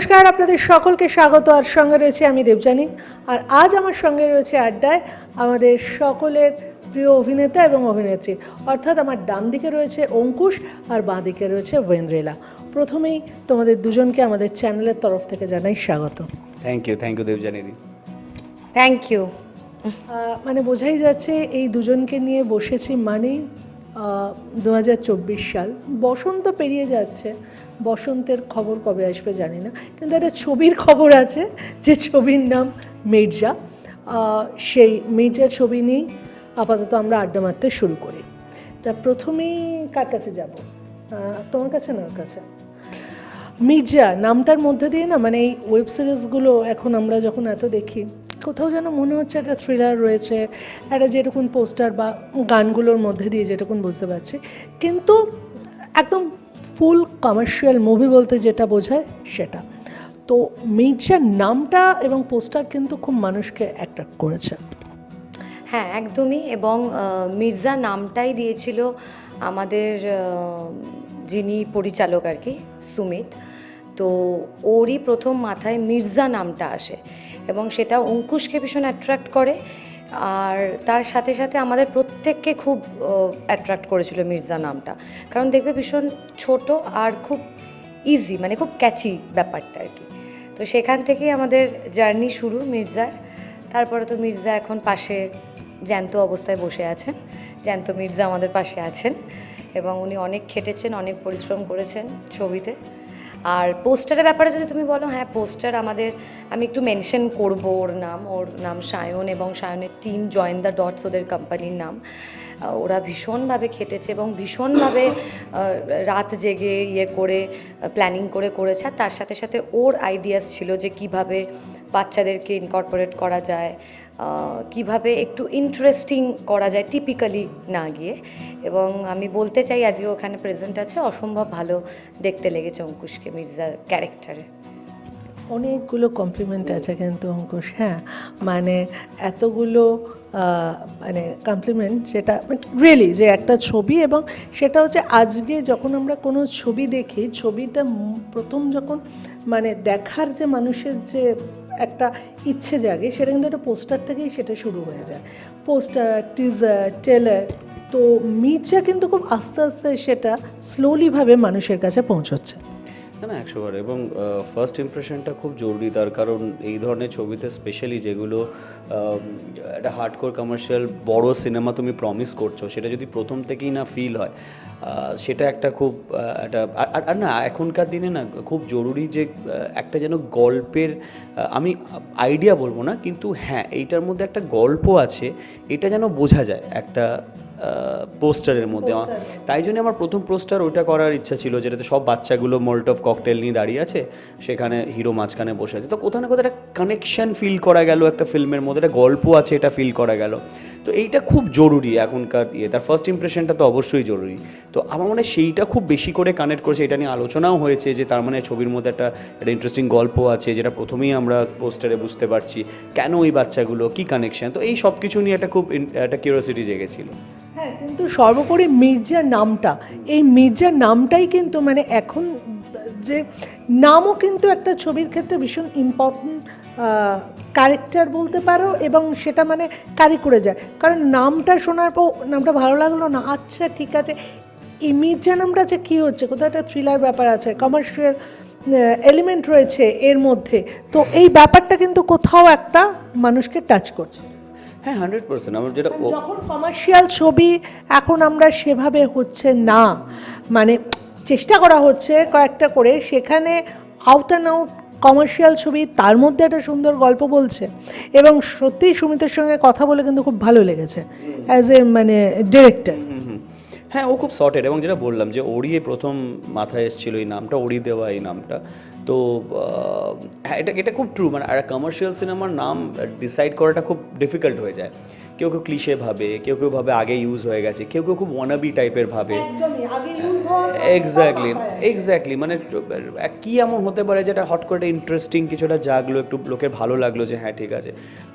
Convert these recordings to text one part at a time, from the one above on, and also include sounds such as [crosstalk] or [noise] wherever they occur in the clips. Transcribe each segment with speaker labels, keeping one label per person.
Speaker 1: নমস্কার আপনাদের সকলকে স্বাগত। আর সঙ্গে রয়েছে আমি দেবজানী আর আজ আমার সঙ্গে রয়েছে আড্ডায় আমাদের সকলের প্রিয় অভিনেতা এবং অভিনেত্রী। অর্থাৎ আমার ডান দিকে রয়েছে অঙ্কুশ আর বাঁ দিকে রয়েছে ওয়েন্দ্রেলা প্রথমেই তোমাদের দুজনকে আমাদের চ্যানেলের তরফ থেকে জানাই স্বাগত।
Speaker 2: থ্যাংক ইউ থ্যাংক ইউ দেবজানিদি
Speaker 3: থ্যাংক ইউ
Speaker 1: মানে বোঝাই যাচ্ছে এই দুজনকে নিয়ে বসেছি মানেই দু হাজার চব্বিশ সাল। বসন্ত পেরিয়ে যাচ্ছে। বসন্তের খবর কবে আসবে জানি না। কিন্তু একটা ছবির খবর আছে, যে ছবির নাম মির্জা। সেই মির্জা ছবি নিয়েই আপাতত আমরা আড্ডা মারতে শুরু করি। তা প্রথমেই কার কাছে যাব? তোমার কাছে না কাছে? মির্জা, নামটার মধ্যে দিয়ে না মানে এই ওয়েব সিরিজগুলো এখন আমরা যখন এত দেখি কোথাও যেন মনে হচ্ছে একটা থ্রিলার রয়েছে, একটা যেরকম পোস্টার বা গানগুলোর মধ্যে দিয়ে যেটুকুন বুঝতে পারছি। কিন্তু একদম ফুল কমার্শিয়াল মুভি বলতে যেটা বোঝায় সেটা। তো মির্জার নামটা এবং পোস্টার কিন্তু খুব মানুষকে অ্যাট্রাক্ট করেছে।
Speaker 3: হ্যাঁ একদমই। এবং মির্জা নামটাই দিয়েছিল আমাদের যিনি পরিচালক আর কি, সুমিত। তো ওরই প্রথম মাথায় মির্জা নামটা আসে। এবং সেটা অঙ্কুশকে ভীষণ অ্যাট্রাক্ট করে। আর তার সাথে সাথে আমাদের প্রত্যেককে খুব অ্যাট্রাক্ট করেছিল মির্জা নামটা। কারণ দেখবে ভীষণ ছোট আর খুব ইজি মানে খুব ক্যাচি ব্যাপারটা আর কি। তো সেখান থেকেই আমাদের জার্নি শুরু মির্জার। তারপরে তো মির্জা এখন পাশে জ্যান্ত অবস্থায় বসে আছেন। জ্যান্ত মির্জা আমাদের পাশে আছেন এবং উনি অনেক খেটেছেন, অনেক পরিশ্রম করেছেন ছবিতে। আর পোস্টারের ব্যাপারে যদি তুমি বলো হ্যাঁ পোস্টার আমাদের, আমি একটু মেনশন করব ওর নাম ওর নাম সায়ন এবং সায়নের টিম জয়েন দ্য ডটস ওদের কোম্পানির নাম। ওরা ভীষণভাবে খেটেছে এবং ভীষণভাবে রাত জেগে ইয়ে করে প্ল্যানিং করে করেছে। আর তার সাথে সাথে ওর আইডিয়াস ছিল যে কীভাবে বাচ্চাদেরকে ইনকর্পোরেট করা যায় কীভাবে একটু ইন্টারেস্টিং করা যায় টিপিক্যালি না গিয়ে। এবং আমি বলতে চাই, আজকে ওখানে প্রেজেন্ট আছে, অসম্ভব ভালো দেখতে লেগেছে অঙ্কুশকে মির্জার ক্যারেক্টারে।
Speaker 1: অনেকগুলো কমপ্লিমেন্ট আছে কিন্তু অঙ্কুশ হ্যাঁ। মানে এতগুলো মানে কমপ্লিমেন্ট যেটা রিয়েলি যে একটা ছবি এবং সেটা হচ্ছে আজকে যখন আমরা কোনো ছবি দেখি, ছবিটা প্রথম যখন মানে দেখার যে মানুষের যে একটা ইচ্ছে জাগে, সেটা কিন্তু একটা পোস্টার থেকেই সেটা শুরু হয়ে যায়। পোস্টার টিজার টেলার তো মির্জা কিন্তু খুব আস্তে আস্তে সেটা স্লোলিভাবে মানুষের কাছে পৌঁছচ্ছে।
Speaker 2: না একশোবার। এবং ফার্স্ট ইমপ্রেশনটা খুব জরুরি। তার কারণ এই ধরনের ছবিতে স্পেশালি যেগুলো একটা হার্ডকোর কমার্শিয়াল বড় সিনেমা তুমি প্রমিস করছ, সেটা যদি প্রথম থেকেই না ফিল হয় সেটা একটা খুব একটা আর- না এখনকার দিনে না খুব জরুরি যে একটা যেন গল্পের আমি আইডিয়া বলব না কিন্তু হ্যাঁ এইটার মধ্যে একটা গল্প আছে এটা যেন বোঝা যায় একটা পোস্টারের মধ্যে। আমার- তাই জন্য আমার প্রথম পোস্টার ওইটা করার ইচ্ছা ছিল যেটাতে সব বাচ্চাগুলো মোল্ট অফ ককটেল নিয়ে দাঁড়িয়ে আছে সেখানে হিরো মাঝখানে বসে আছে। তো কোথাও না কোথাও একটা কানেকশন ফিল করা গেল একটা ফিল্মের মধ্যে একটা গল্প আছে এটা ফিল করা গেল। তো এইটা খুব জরুরি এখনকার ইয়ে তার ফার্স্ট ইমপ্রেশনটা তো অবশ্যই জরুরি। তো আমার মনে হয় সেইটা খুব বেশি করে কানেক্ট করেছে, এটা নিয়ে আলোচনাও হয়েছে যে তার মানে ছবির মধ্যে একটা একটা ইন্টারেস্টিং গল্প আছে যেটা প্রথমেই আমরা পোস্টারে বুঝতে পারছি কেন ওই বাচ্চাগুলো, কি কানেকশন তো এই সব কিছু নিয়ে একটা খুব একটা কিউরিয়াসিটি জেগেছিল।
Speaker 1: হ্যাঁ কিন্তু সর্বোপরি মির্জা নামটা, এই মির্জা নামটাই কিন্তু মানে এখন যে নামও কিন্তু একটা ছবির ক্ষেত্রে ভীষণ ইম্পর্টেন্ট ক্যারেক্টার বলতে পারো এবং সেটা মানে কারি করে যায়। কারণ নামটা শোনার পর, নামটা ভালো লাগল না আচ্ছা ঠিক আছে এই মির্জা নামটা যে কী হচ্ছে কোথাও একটা থ্রিলার ব্যাপার আছে কমার্শিয়াল এলিমেন্ট রয়েছে এর মধ্যে। তো এই ব্যাপারটা কিন্তু কোথাও একটা মানুষকে টাচ করছে।
Speaker 2: হ্যাঁ হান্ড্রেড পার্সেন্ট আমার যেটা
Speaker 1: যখন কমার্শিয়াল ছবি এখন আমরা সেভাবে হচ্ছে না মানে চেষ্টা করা হচ্ছে কয়েকটা করে সেখানে আউট অ্যান্ড আউট কমার্শিয়াল ছবি তার মধ্যে একটা সুন্দর গল্প বলছে। এবং সত্যিই সুমিতের সঙ্গে কথা বলে কিন্তু খুব ভালো লেগেছে অ্যাজ এ মানে ডিরেক্টর।
Speaker 2: হ্যাঁ ও খুব শর্টেড এবং যেটা বললাম যে ওড়িয়ে প্রথম মাথায় এসেছিল এই নামটা ওড়ি দেওয়া এই নামটা। তো হ্যাঁ এটা এটা খুব ট্রু মানে আর কমার্শিয়াল সিনেমার নাম ডিসাইড করাটা খুব ডিফিকাল্ট হয়ে যায়। কেউ কেউ ক্লিশে ভাবে কেউ কেউ ভাবে আগে ইউজ হয়ে গেছে কেউ কেউ খুব ওয়ানাবি টাইপের ভাবে। এক্স্যাক্টলি এক্স্যাক্টলি মানে কি এমন হতে পারে যেটা হট করে ইন্টারেস্টিং কিছুটা জাগলো একটু লোকের ভালো লাগল যে হ্যাঁ ঠিক আছে।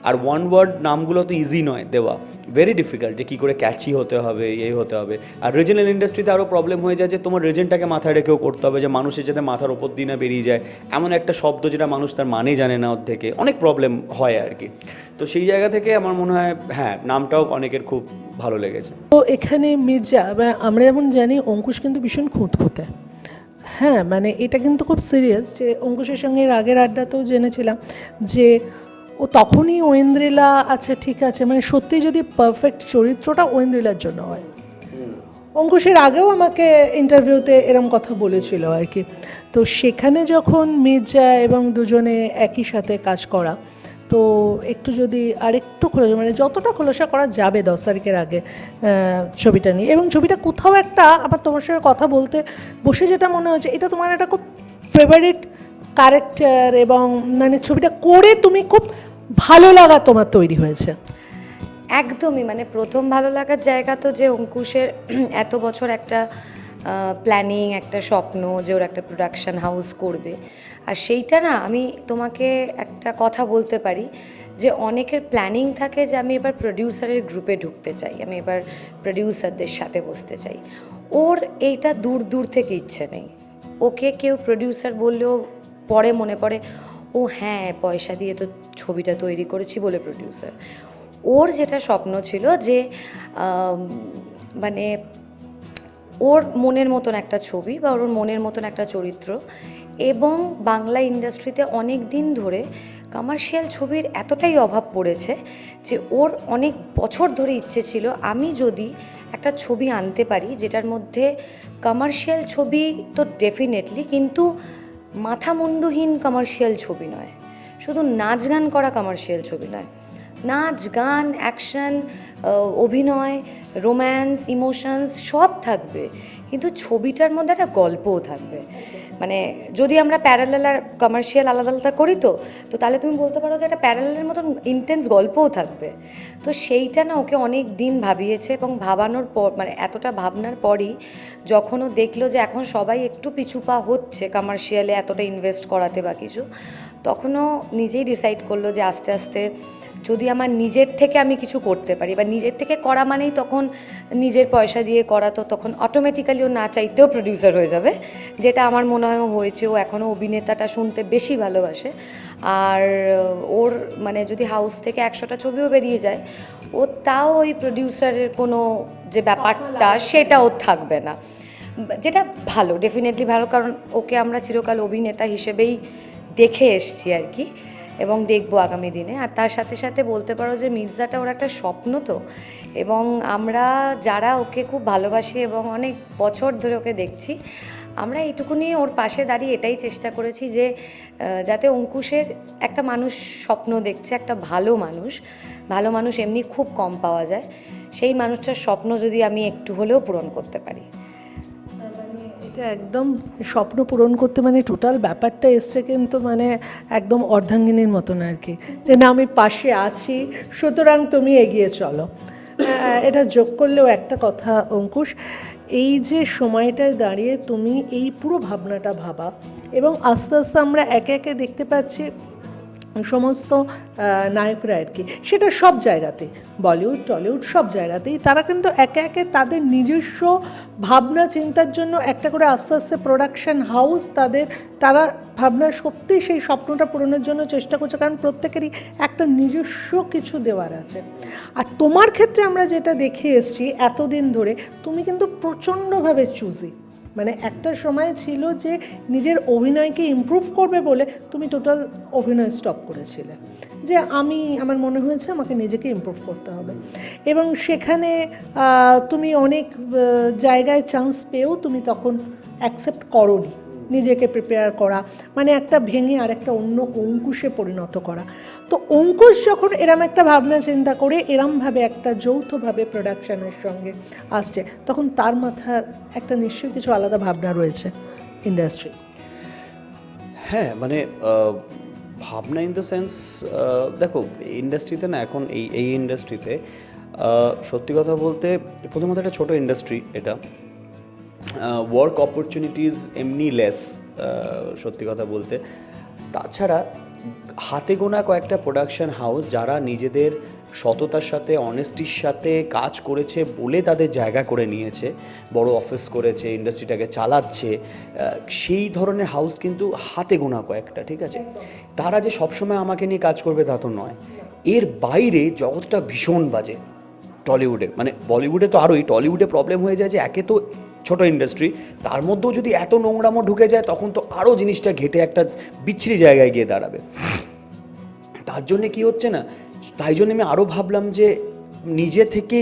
Speaker 2: আর ওয়ান ওয়ার্ড নামগুলো তো ইজি নয় দেওয়া। ভেরি ডিফিকাল্ট যে কী করে ক্যাচি হতে হবে এই হতে হবে। আর রিজনাল ইন্ডাস্ট্রিতে আরও প্রবলেম হয়ে যায় যে তোমার রিজনটাকে মাথায় রেখেও করতে হবে যে মানুষের যাতে মাথার ওপর দিয়ে না বেরিয়ে যায়। এমন একটা শব্দ যেটা মানুষ তার মানে জানে না ওর থেকে অনেক প্রবলেম হয় আর কি। তো সেই জায়গা থেকে আমার মনে হয় হ্যাঁ নামটাও অনেকের খুব ভালো লেগেছে।
Speaker 1: তো এখানে মির্জা বা আমরা যেমন জানি অঙ্কুশ কিন্তু ভীষণ খুঁতখুঁতে। হ্যাঁ মানে এটা কিন্তু খুব সিরিয়াস যে অঙ্কুশের সঙ্গে আগের আড্ডাতেও জেনেছিলাম যে ও তখনই ঐন্দ্রিলা আচ্ছা ঠিক আছে মানে সত্যি যদি পারফেক্ট চরিত্রটা ঐন্দ্রিলার জন্য হয়। অঙ্কুশের আগেও আমাকে ইন্টারভিউতে এরম কথা বলেছিল আর কি। তো সেখানে যখন মির্জা এবং দুজনে একই সাথে কাজ করা তো একটু যদি আরেকটু খোলাসা মানে যতটা খোলাসা করা যাবে দশ তারিখের আগে ছবিটা নিয়ে। এবং ছবিটা কোথাও একটা আবার তোমার সঙ্গে কথা বলতে বসে যেটা মনে হচ্ছে, এটা তোমার একটা খুব ফেভারিট ক্যারেক্টার এবং মানে ছবিটা করে তুমি খুব ভালো লাগা তোমার তৈরি হয়েছে।
Speaker 3: একদমই মানে প্রথম ভালো লাগার জায়গা তো যে অঙ্কুশের [clears throat] এত বছর একটা প্ল্যানিং একটা স্বপ্ন যে ওর একটা প্রোডাকশন হাউস করবে। আর সেইটা না আমি তোমাকে একটা কথা বলতে পারি যে অনেকের প্ল্যানিং থাকে যে আমি এবার প্রডিউসারের গ্রুপে ঢুকতে চাই, আমি এবার প্রডিউসারদের সাথে বসতে চাই। ওর এইটা দূর দূর থেকে ইচ্ছে নেই। ওকে কেউ প্রডিউসার বললেও পরে মনে পড়ে, ও হ্যাঁ পয়সা দিয়ে তো ছবিটা তৈরি করেছি বলে প্রডিউসার ওর যেটা স্বপ্ন ছিল যে মানে ওর মনের মতন একটা ছবি বা ওর মনের মতন একটা চরিত্র এবং বাংলা ইন্ডাস্ট্রিতে অনেক দিন ধরে কমার্শিয়াল ছবির এতটাই অভাব পড়েছে যে ওর অনেক বছর ধরে ইচ্ছে ছিল আমি যদি একটা ছবি আনতে পারি যেটার মধ্যে কমার্শিয়াল ছবি তো ডেফিনেটলি কিন্তু মাথামুন্ডুহীন কমার্শিয়াল ছবি নয়। শুধু নাচ গান করা কমার্শিয়াল ছবি নয়। নাচ, গান অ্যাকশন অভিনয় রোম্যান্স ইমোশনস সব থাকবে। কিন্তু ছবিটার মধ্যে একটা গল্পও থাকবে। মানে যদি আমরা প্যারালাল আর কমার্শিয়াল আলাদা আলাদা করি তো তো তাহলে তুমি বলতে পারো যে একটা প্যারালালের মতন ইন্টেন্স গল্পও থাকবে। তো সেইটা না ওকে অনেক দিন ভাবিয়েছে এবং ভাবানোর পর মানে এতটা ভাবনার পরই যখন ও দেখল যে এখন সবাই একটু পিছুপা হচ্ছে কমার্শিয়ালে এতটা ইনভেস্ট করাতে বা কিছু তখনও নিজেই ডিসাইড করল যে আস্তে আস্তে যদি আমার নিজের থেকে আমি কিছু করতে পারি বা নিজের থেকে করা মানেই তখন নিজের পয়সা দিয়ে করা তো তখন অটোমেটিক্যালি ও না চাইতেও প্রডিউসার হয়ে যাবে। যেটা আমার মনে হয় হয়েছে ও এখনও অভিনেতাটা শুনতে বেশি ভালোবাসে। আর ওর মানে যদি হাউস থেকে একশোটা ছবিও বেরিয়ে যায় ও তাও ওই প্রডিউসারের কোনো যে ব্যাপারটা সেটা ওর থাকবে না। যেটা ভালো ডেফিনেটলি ভালো কারণ ওকে আমরা চিরকাল অভিনেতা হিসেবেই দেখে এসছি আর কি। এবং দেখব আগামী দিনে। আর তার সাথে সাথে বলতে পারো যে মির্জাটা ওর একটা স্বপ্ন তো। এবং আমরা যারা ওকে খুব ভালোবাসি এবং অনেক বছর ধরে ওকে দেখছি, আমরা এইটুকুনি ওর পাশে দাঁড়িয়ে এটাই চেষ্টা করেছি যে যাতে অঙ্কুশের একটা মানুষ স্বপ্ন দেখছে, একটা ভালো মানুষ। ভালো মানুষ এমনি খুব কম পাওয়া যায়। সেই মানুষটার স্বপ্ন যদি আমি একটু হলেও পূরণ করতে পারি।
Speaker 1: এটা একদম স্বপ্ন পূরণ করতে মানে টোটাল ব্যাপারটা এসছে কিন্তু মানে একদম অর্ধাঙ্গিনীর মতন আর কি। যে না, আমি পাশে আছি, সুতরাং তুমি এগিয়ে চলো। এটা যোগ করলেও একটা কথা, অঙ্কুশ, এই যে সময়টায় দাঁড়িয়ে তুমি এই পুরো ভাবনাটা ভাবা এবং আস্তে আস্তে আমরা একে একে দেখতে পাচ্ছি সমস্ত নায়করা আর কি। সেটা সব জায়গাতেই, বলিউড, টলিউড সব জায়গাতেই। তারা কিন্তু একে একে তাদের নিজস্ব ভাবনা, চিন্তার জন্য একটা করে আস্তে আস্তে প্রোডাকশন হাউস তাদের, তারা ভাবনা সত্যিই সেই স্বপ্নটা পূরণের জন্য চেষ্টা করছে। কারণ প্রত্যেকেরই একটা নিজস্ব কিছু দেওয়ার আছে। আর তোমার ক্ষেত্রে আমরা যেটা দেখে এসেছি এতদিন ধরে, তুমি কিন্তু প্রচণ্ডভাবে চুজি মানে একটা সময় ছিল যে নিজের অভিনয়কে ইম্প্রুভ করবে বলে তুমি টোটাল অভিনয় স্টপ করেছিলে। যে আমি, আমার মনে হয়েছে আমাকে নিজেকে ইম্প্রুভ করতে হবে। এবং সেখানে তুমি অনেক জায়গায় চান্স পেয়েও তুমি তখন অ্যাকসেপ্ট করনি। নিজেকে প্রিপেয়ার করা মানে একটা ভেঙে আর একটা অন্য অঙ্কুশে পরিণত করা। তো অঙ্কুশ যখন এরম একটা ভাবনা চিন্তা করে, এরমভাবে একটা যৌথভাবে প্রোডাকশানের সঙ্গে আসছে, তখন তার মাথার একটা নিশ্চয়ই কিছু আলাদা ভাবনা রয়েছে ইন্ডাস্ট্রি
Speaker 2: হ্যাঁ মানে ভাবনা ইন দ্য সেন্স দেখো ইন্ডাস্ট্রিতে না এখন এই এই ইন্ডাস্ট্রিতে সত্যি কথা বলতে প্রথমত একটা ছোট ইন্ডাস্ট্রি এটা। ওয়ার্ক অপরচুনিটিস এমনি লেস সত্যি কথা বলতে। তাছাড়া হাতে গোনা কয়েকটা প্রোডাকশন হাউস যারা নিজেদের সততার সাথে অনেস্টির সাথে কাজ করেছে বলে তাদের জায়গা করে নিয়েছে, বড় অফিস করেছে ইন্ডাস্ট্রিটাকে চালাচ্ছে সেই ধরনের হাউস কিন্তু হাতে গোনা কয়েকটা, ঠিক আছে? তারা যে সবসময় আমাকে নিয়ে কাজ করবে তা তো নয়। এর বাইরে জগৎটা ভীষণ বাজে টলিউডে মানে বলিউডে তো আরোই টলিউডে প্রবলেম হয়ে যায় যে একে তো ছোট ইন্ডাস্ট্রি তার মধ্যেও যদি এত নোংরামো ঢুকে যায়, তখন তো আরও জিনিসটা ঘেটে একটা বিচ্ছিরি জায়গায় গিয়ে দাঁড়াবে। তার জন্যে কি হচ্ছে না, তাই জন্য আমি আরও ভাবলাম যে নিজে থেকে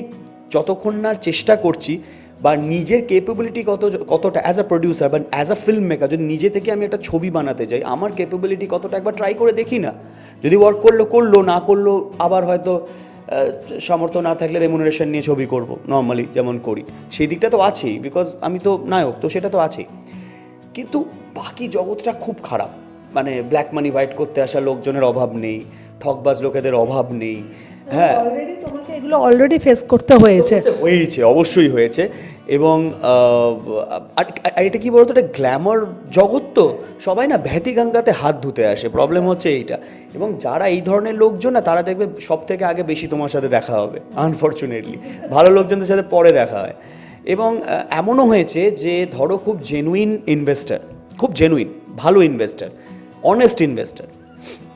Speaker 2: যতক্ষণ না চেষ্টা করছি বা নিজের কেপেবিলিটি কত, কতটা অ্যাজ আ প্রডিউসার বা অ্যাজ আ ফিল্ম মেকার যদি নিজে থেকে আমি একটা ছবি বানাতে চাই আমার কেপেবিলিটি কতটা একবার ট্রাই করে দেখি না। যদি ওয়ার্ক করল করল, না করল, আবার হয়তো সামর্থ্য না থাকলে রেমুনারেশন নিয়ে ছবি করব নর্মালি যেমন করি। সেই দিকটা তো আছেই বিকজ আমি তো নায়ক তো সেটা তো আছেই। কিন্তু বাকি জগৎটা খুব খারাপ। মানে ব্ল্যাক মানি হোয়াইট করতে আসা লোকজনের অভাব নেই ঠকবাজ লোকেদের অভাব নেই হ্যাঁ।
Speaker 1: অলরেডি তোমাকে এগুলো অলরেডি ফেস করতে হয়েছে
Speaker 2: হয়েছে অবশ্যই হয়েছে। এবং এটা কি বলতো? এটা গ্ল্যামার জগৎ তো সবাই না ভ্যাতি গঙ্গাতে হাত ধুতে আসে প্রবলেম হচ্ছে এইটা। এবং যারা এই ধরনের লোকজন না, তারা দেখবে সব থেকে আগে বেশি তোমার সাথে দেখা হবে আনফর্চুনেটলি ভালো লোকজনদের সাথে পরে দেখা হয়। এবং এমনও হয়েছে যে, ধরো খুব জেনুইন ইনভেস্টার খুব জেনুইন ভালো ইনভেস্টার অনেস্ট ইনভেস্টার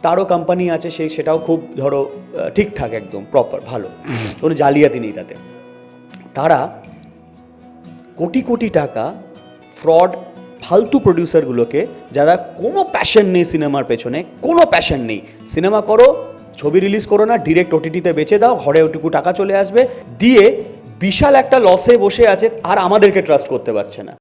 Speaker 2: তারও কোম্পানি আছে সেই সেটাও খুব ধরো ঠিকঠাক একদম প্রপার ভালো। কোনো জালিয়াতি নেই তাতে। তারা কোটি কোটি টাকা ফ্রড ফালতু প্রডিউসারগুলোকে যারা কোনো প্যাশন নেই সিনেমার পেছনে, কোনো প্যাশন নেই। সিনেমা করো, ছবি রিলিজ করো না ডিরেক্ট ওটিটিতে বেচে দাও হরে ওটুকু টাকা চলে আসবে, দিয়ে বিশাল একটা লসে বসে আছে, আর আমাদেরকে ট্রাস্ট করতে পারছে না।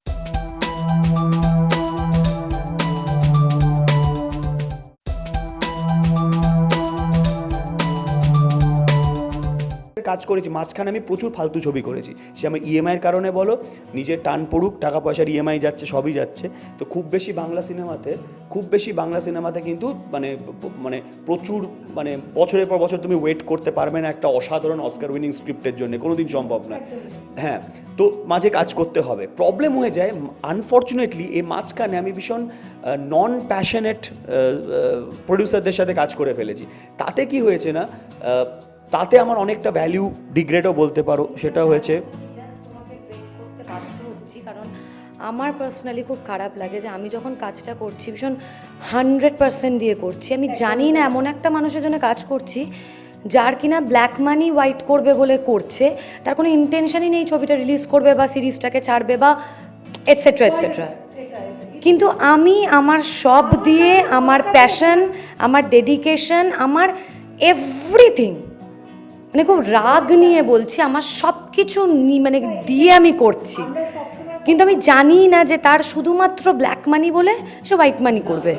Speaker 2: কাজ করেছি মাঝখানে আমি প্রচুর ফালতু ছবি করেছি। সে আমার ইএমআইয়ের কারণে বলো নিজের টান পড়ুক টাকা পয়সার ইএমআই যাচ্ছে সবই যাচ্ছে। তো খুব বেশি বাংলা সিনেমাতে খুব বেশি বাংলা সিনেমাতে কিন্তু মানে মানে প্রচুর মানে বছরের পর বছর তুমি ওয়েট করতে পারবে না একটা অসাধারণ অস্কার উইনিং স্ক্রিপ্টের জন্য কোনোদিন সম্ভব না। হ্যাঁ তো মাঝে কাজ করতে হবে। প্রবলেম হয়ে যায় আনফর্চুনেটলি এই মাঝখানে আমি ভীষণ নন প্যাশনেট প্রডিউসারদের সাথে কাজ করে ফেলেছি। তাতে কি হয়েছে না তাতে আমার অনেকটা ভ্যালিউ ডিগ্রেডও বলতে পারো, সেটা হয়েছে।
Speaker 3: কারণ আমার পার্সোনালি খুব খারাপ লাগে যে আমি যখন কাজটা করছি, ভীষণ হান্ড্রেড পার্সেন্ট দিয়ে করছি। আমি জানি না এমন একটা মানুষের জন্য কাজ করছি, যার কিনা ব্ল্যাক মানি হোয়াইট করবে বলে করছে, তার কোনো ইন্টেনশনই নেই ছবিটা রিলিজ করবে বা সিরিজটাকে ছাড়বে বা এটসেট্রা এটসেট্রা কিন্তু আমি আমার সব দিয়ে, আমার প্যাশন আমার ডেডিকেশন আমার এভরিথিং মানে খুব রাগ নিয়ে বলছি, আমার সব কিছু মানে দিয়ে আমি করছি। কিন্তু আমি জানি না যে তার শুধুমাত্র ব্ল্যাক মানি বলে সে হোয়াইট মানি করবে।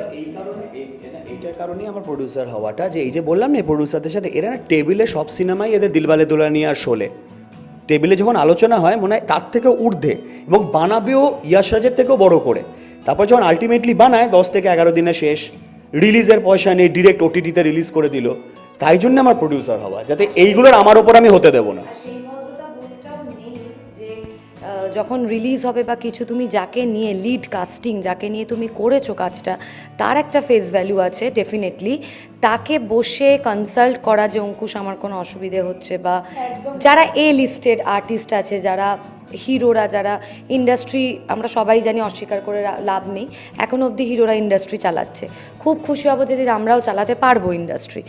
Speaker 2: এইটার কারণেই আমার প্রডিউসার হওয়াটা, যে এই যে বললাম না প্রডিউসারদের সাথে, এরা না টেবিলে সব সিনেমাই এদের দিলবালে দুলানি আর শোলে। টেবিলে যখন আলোচনা হয়, মনে হয় তার থেকে ঊর্ধ্বে, এবং বানাবেও ইয়াশরাজের থেকেও বড় করে। তারপর যখন আলটিমেটলি বানায়, দশ থেকে এগারো দিনে শেষ রিলিজের পয়সা নেই ডিরেক্ট ওটিটিতে রিলিজ করে দিল। তাই জন্য আমার প্রডিউসার হওয়া যাতে এইগুলোর আমার ওপর আমি হতে দেবো না।
Speaker 3: যখন রিলিজ হবে বা কিছু তুমি যাকে নিয়ে লিড কাস্টিং যাকে নিয়ে তুমি করেছ কাজটা তার একটা ফেস ভ্যালু আছে ডেফিনেটলি তাকে বসে কনসাল্ট করা যে অঙ্কুশ আমার কোনো অসুবিধে হচ্ছে বা যারা এ লিস্টেড আর্টিস্ট আছে যারা হিরোরা যারা ইন্ডাস্ট্রি আমরা সবাই জানি অস্বীকার করে লাভ নেই। এখন অবধি হিরোরা ইন্ডাস্ট্রি চালাচ্ছে। খুব খুশি হব যদি আমরাও চালাতে পারব ইন্ডাস্ট্রি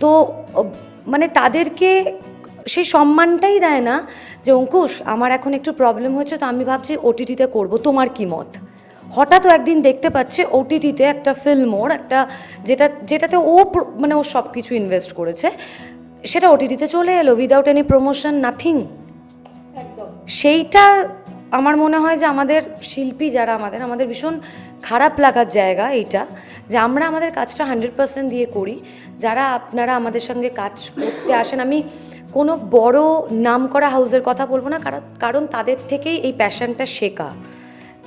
Speaker 3: তো মানে তাদেরকে সেই সম্মানটাই দেয় না যে, অঙ্কুশ, আমার এখন একটু প্রবলেম হচ্ছে, তো আমি ভাবছি ওটিটিতে করব। তোমার কি মত? হঠাৎ একদিন দেখতে পাচ্ছে ওটিটিতে একটা ফিল্ম ওর, একটা যেটা, যেটাতে ও মানে ও সব কিছু ইনভেস্ট করেছে। সেটা ওটিটিতে চলে এলো। উইদাউট এনি প্রমোশন নাথিং সেইটা আমার মনে হয় যে আমাদের শিল্পী যারা আমাদের আমাদের ভীষণ খারাপ লাগার জায়গা এইটা, যে আমরা আমাদের কাজটা হান্ড্রেড পার্সেন্ট দিয়ে করি। যারা আপনারা আমাদের সঙ্গে কাজ করতে আসেন, আমি কোনো বড় নাম করা হাউসের কথা বলব না কারণ তাদের থেকেই এই প্যাশনটা শেখা।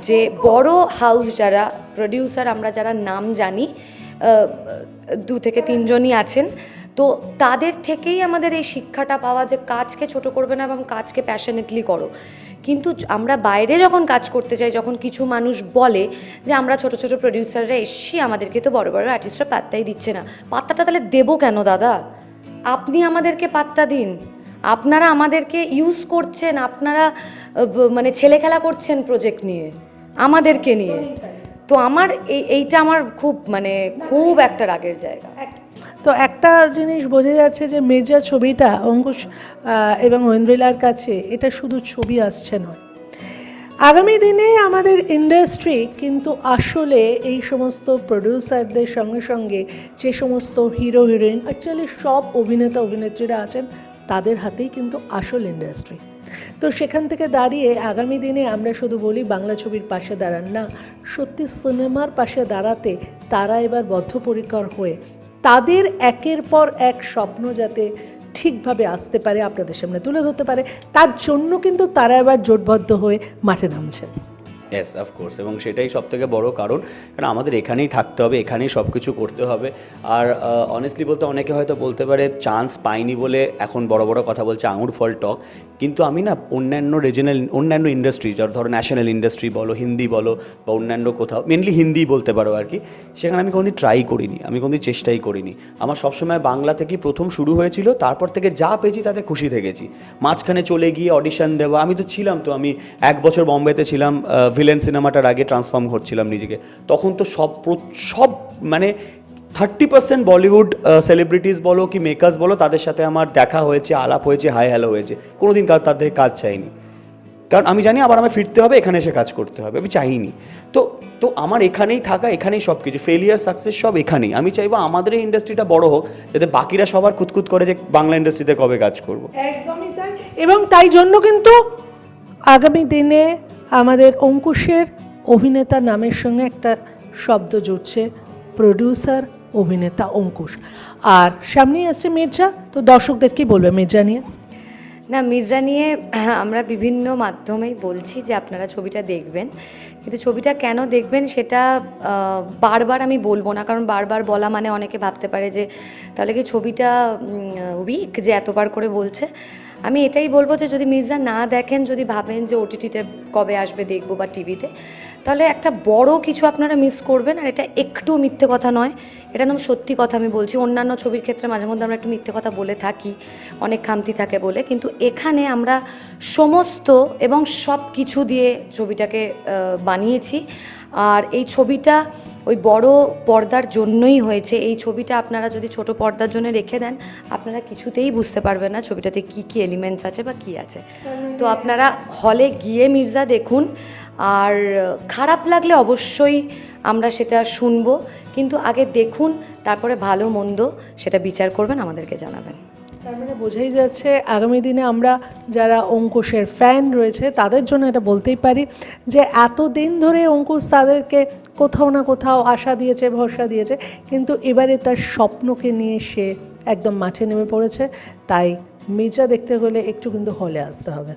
Speaker 3: যে বড় হাউস যারা প্রডিউসার আমরা যারা নাম জানি দু থেকে তিনজনই আছেন তো তাদের থেকেই আমাদের এই শিক্ষাটা পাওয়া যে কাজকে ছোট করবে না এবং কাজকে প্যাশনেটলি করো। কিন্তু আমরা বাইরে যখন কাজ করতে চাই যখন কিছু মানুষ বলে যে আমরা ছোট ছোট প্রডিউসাররা এসছি আমাদেরকে তো বড় বড় আর্টিস্টরা পাত্তাই দিচ্ছে না। পাত্তাটা তাহলে দেবো কেন দাদা? আপনি আমাদেরকে পাত্তা দিন। আপনারা আমাদেরকে ইউজ করছেন আপনারা মানে ছেলে খেলা করছেন প্রজেক্ট নিয়ে আমাদেরকে নিয়ে। তো আমার এই এইটা আমার খুব মানে খুব একটা রাগের জায়গা।
Speaker 1: তো একটা জিনিস বোঝা যাচ্ছে যে মির্জা ছবিটা অঙ্কুশ এবং ঐন্দ্রিলার কাছে এটা শুধু ছবি আসছে নয়। আগামী দিনে আমাদের ইন্ডাস্ট্রি কিন্তু আসলে এই সমস্ত প্রডিউসারদের সঙ্গে সঙ্গে যে সমস্ত হিরো হিরোইন অ্যাকচুয়ালি সব অভিনেতা, অভিনেত্রীরা আছেন, তাদের হাতেই কিন্তু আসল ইন্ডাস্ট্রি তো সেখান থেকে দাঁড়িয়ে আগামী দিনে আমরা শুধু বলি বাংলা ছবির পাশে দাঁড়ান না, সত্যি সিনেমার পাশে দাঁড়াতে তারা এবার বদ্ধপরিকর হয়ে তাদের একের পর এক স্বপ্ন যাতে ঠিকভাবে আসতে পারে আপনাদের সামনে তুলে ধরতে পারে, তার জন্য কিন্তু তারা এবার জোটবদ্ধ হয়ে মাঠে নামছেন।
Speaker 2: ইয়েস অফকোর্স এবং সেটাই সব থেকে বড় কারণ কারণ আমাদের এখানেই থাকতে হবে, এখানেই সব কিছু করতে হবে। আর অনেস্টলি বলতে অনেকে হয়তো বলতে পারে, চান্স পাইনি বলে এখন বড় বড় কথা বলছে, আঙুর ফল টক। কিন্তু আমি না অন্যান্য রিজনাল অন্যান্য ইন্ডাস্ট্রি যার ধরো ন্যাশনাল ইন্ডাস্ট্রি বলো, হিন্দি বলো বা অন্যান্য কোথাও মেনলি হিন্দি বলতে পারো আর কি, সেখানে আমি কোনোদিন ট্রাই করিনি, আমি কোনোদিন চেষ্টাই করিনি। আমার সবসময় বাংলা থেকেই প্রথম শুরু হয়েছিল, তারপর থেকে যা পেয়েছি তাতে খুশি থেকেছি। মাঝখানে চলে গিয়ে অডিশন দেওয়া, আমি তো ছিলাম তো, আমি এক বছর বম্বেতে ছিলাম ভিলেন সিনেমাটার আগে ট্রান্সফর্ম করছিলাম নিজেকে। তখন তো সব সব মানে থার্টি পার্সেন্ট বলিউড সেলিব্রিটিস বলো কি মেকার্স বলো, তাদের সাথে আমার দেখা হয়েছে, আলাপ হয়েছে হাই হ্যালো হয়েছে। কোনোদিন কার তাদের কাজ চাইনি। কারণ আমি জানি আবার আমার ফিরতে হবে, এখানে এসে কাজ করতে হবে, আমি চাইনি। তো তো আমার এখানেই থাকা, এখানেই সব কিছু ফেলিয়ার সাকসেস সব এখানেই। আমি চাইব আমাদের এই ইন্ডাস্ট্রিটা বড় হোক, যাতে বাকিরা সবার খুঁতখুত করে যে বাংলা ইন্ডাস্ট্রিতে কবে কাজ করব।
Speaker 1: একদমই তাই। এবং তাই জন্য কিন্তু আগামী দিনে আমাদের অঙ্কুশের অভিনেতা নামের সঙ্গে একটা শব্দ জুড়ছে প্রডিউসার অভিনেতা অঙ্কুশ। আর সামনেই আছে মির্জা, তো দর্শকদের কি বলবে মির্জা নিয়ে?
Speaker 3: না, মির্জা নিয়ে [clears throat] আমরা বিভিন্ন মাধ্যমেই বলছি যে আপনারা ছবিটা দেখবেন। কিন্তু ছবিটা কেন দেখবেন সেটা বারবার আমি বলব না। কারণ বারবার বলা মানে অনেকে ভাবতে পারে যে, তাহলে কি ছবিটা উইক যে এতবার করে বলছে? আমি এটাই বলব যে যদি মির্জা না দেখেন, যদি ভাবেন যে ওটিটিতে কবে আসবে দেখব বা টিভিতে তাহলে একটা বড় কিছু আপনারা মিস করবেন। আর এটা একটু মিথ্যে কথা নয়। এটা একদম সত্যি কথা আমি বলছি। অন্যান্য ছবির ক্ষেত্রে মাঝে মধ্যে আমরা একটু মিথ্যে কথা বলে থাকি, অনেক খামতি থাকে বলে। কিন্তু এখানে আমরা সমস্ত এবং সব কিছু দিয়ে ছবিটাকে বানিয়েছি। আর এই ছবিটা ওই বড় পর্দার জন্যই হয়েছে। এই ছবিটা আপনারা যদি ছোট পর্দার জন্য রেখে দেন, আপনারা কিছুতেই বুঝতে পারবেন না ছবিটাতে কি কি এলিমেন্টস আছে বা কি আছে। তো আপনারা হলে গিয়ে মির্জা দেখুন। আর খারাপ লাগলে অবশ্যই আমরা সেটা শুনব। কিন্তু আগে দেখুন, তারপরে ভালো মন্দ সেটা বিচার করবেন, আমাদেরকে জানাবেন।
Speaker 1: তার মানে বোঝাই যাচ্ছে আগামী দিনে আমরা যারা অঙ্কুশের ফ্যান রয়েছে, তাদের জন্য এটা বলতেই পারি যে এত দিন ধরে অঙ্কুশ তাদেরকে কোথাও না কোথাও আশা দিয়েছে, ভরসা দিয়েছে, কিন্তু এবারে তার স্বপ্নকে নিয়ে সে একদম মাঠে নেমে পড়েছে। তাই মির্জা দেখতে হলে একটু কিন্তু হলে আসতে হবে।